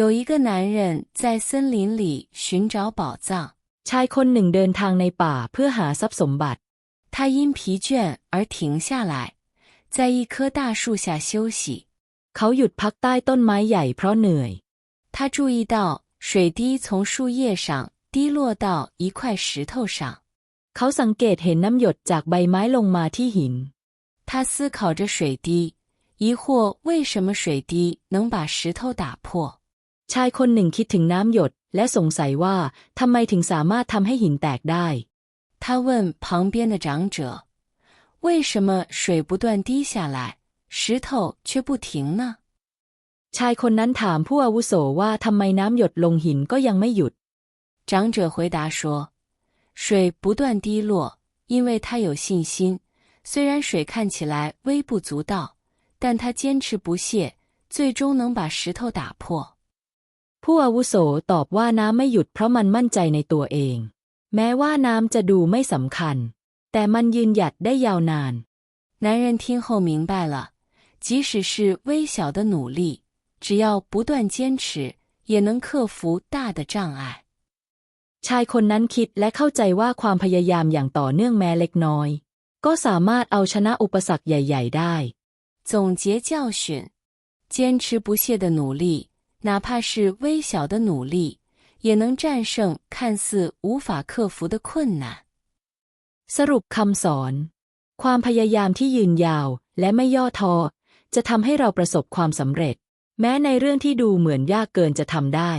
有一个男人在森林里寻找宝藏， ชายคนหนึ่งเดินทางในป่าเพื่อหาทรัพย์สมบัติ 他因疲倦而停下来，在一棵大树下休息。 เขาหยุดพักใต้ต้นไม้ใหญ่เพราะเหนื่อย 他注意到水滴从树叶上滴落到一块石头上， เขาสังเกตเห็นน้ำหยดจากใบไม้ลงมาที่หิน 他思考着水滴，疑惑为什么水滴能把石头打破。 ชายคนหนึ่งคิดถึงน้ำหยด และสงสัยว่าทำไมถึงสามารถทำให้หินแตกได้ 他问旁边的长者：“为什么水不断滴下来，石头却不停呢 ชายคนนั้นถามผู้อาวุโสว่าทำไมน้ำหยดลงหินก็ยังไม่หยุด ？”长者回答说：“水不断滴落，因为他有信心。虽然水看起来微不足道，但他坚持不懈，最终能把石头打破。 ผู้อาวุโสตอบว่าน้ำไม่หยุดเพราะมันมั่นใจในตัวเอง แม้ว่าน้ำจะดูไม่สำคัญ แต่มันยืนหยัดได้ยาวนาน 男人听后明白了，即使是微小的努力，只要不断坚持，也能克服大的障碍。 ชายคนนั้นคิดและเข้าใจว่าความพยายามอย่างต่อเนื่องแม้เล็กน้อย ก็สามารถเอาชนะอุปสรรคใหญ่ ๆ ได้ 总结教训：坚持不懈的努力， 哪怕是微小的努力，也能战胜看似无法克服的困难。 สรุปคำสอน ความพยายามที่ยืนยาว และไม่ย่อท้อจะทำให้เราประสบความสำเร็จ แม้ในเรื่องที่ดูเหมือนยากเกินจะทำได้